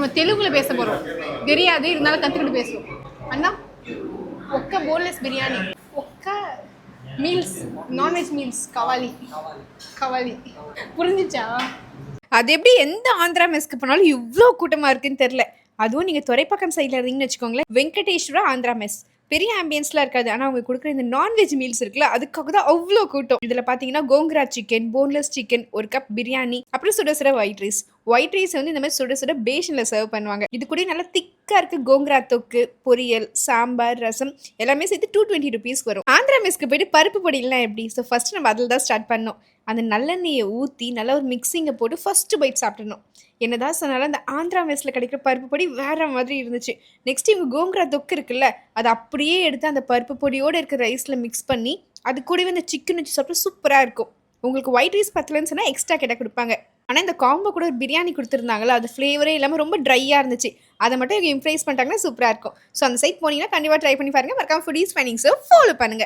நம்ம தெலுங்குல பேச போறோம். தெரியாது இருந்தாலும் கத்துக்கிட்டு பேசுவோம். அண்ணா ஒக்க போன்லெஸ் பிரியாணி ஒக்க மீல்ஸ் நான்வெஜ் மீல்ஸ் கவாலி. கவாலி. புரிஞ்சிச்சா? அது எப்படி எந்த ஆந்திரா மெஸ்க்கு போனாலும் இவ்வளோ கூட்டமாக இருக்குன்னு தெரில அதுவும் நீங்கள் துறைப்பக்கம் சைடில் இருந்தீங்கன்னு வச்சுக்கோங்களேன் வெங்கடேஸ்வரா ஆந்திரா மெஸ் பெரிய ஆம்பியன்ஸ்லாம் இருக்காது. ஆனால் அவங்க கொடுக்குற இந்த நான்வெஜ் மீல்ஸ் இருக்குல்ல அதுக்காக தான் அவ்வளோ கூட்டம். இதில் பார்த்தீங்கன்னா கோங்கரா சிக்கன் போன்லெஸ் சிக்கன் ஒரு கப் பிரியாணி அப்புறம் சுட சுட ஒயிட் ரைஸ் ஒயிட் ரைஸ் வந்து இந்த மாதிரி சுட சுட பேஷனில் சர்வ் பண்ணுவாங்க. இது கூட நல்லா திக்காக இருக்குது கோங்கரா தொக்கு பொரியல் சாம்பார் ரசம் எல்லாமே சேர்த்து டூ டுவெண்ட்டி ருபீஸ்க்கு வரும். ஆந்திரா மெஸ்க்கு போயிட்டு பருப்பு பொடியெல்லாம் எப்படி? ஸோ ஃபஸ்ட்டு நம்ம அதில் தான் ஸ்டார்ட் பண்ணோம் அந்த நல்லெண்ணெயை ஊற்றி நல்லா ஒரு மிக்சிங்கை போட்டு ஃபஸ்ட்டு பைட் சாப்பிடணும். என்னதான் சொன்னாலும் அந்த ஆந்திரா மெஸ்ஸில் கிடைக்கிற பருப்பு பொடி வேறு மாதிரி இருந்துச்சு. நெக்ஸ்ட் இவங்க கோங்கரா தொக்கு இருக்குல்ல அதை அப்படியே எடுத்து அந்த பருப்பு பொடியோடு இருக்கிற ரைஸில் மிக்ஸ் பண்ணி அது கூடவே அந்த சிக்கன் வச்சு சாப்பிட்டா சூப்பராக இருக்கும். உங்களுக்கு ஒயிட் ரைஸ் பத்தலன்னு சொன்னால் எக்ஸ்ட்ரா கேட்டால் கொடுப்பாங்க. ஆனால் இந்த காம்போ கூட ஒரு பிரியாணி கொடுத்துருந்தாங்களா அது ஃப்ளேவரே இல்லாமல் ரொம்ப ட்ரையாக இருந்துச்சு. அதை மட்டும் இம்ப்ரைஸ் பண்ணிட்டாங்கன்னா சூப்பராக இருக்கும். ஸோ அந்த சைட் போனீங்கன்னா கண்டிப்பாக ட்ரை பண்ணி பாருங்க. மறக்காம ஃபுட் ஃபைனிங்ஸும் ஃபைனிங் ஃபாலோ பண்ணுங்க.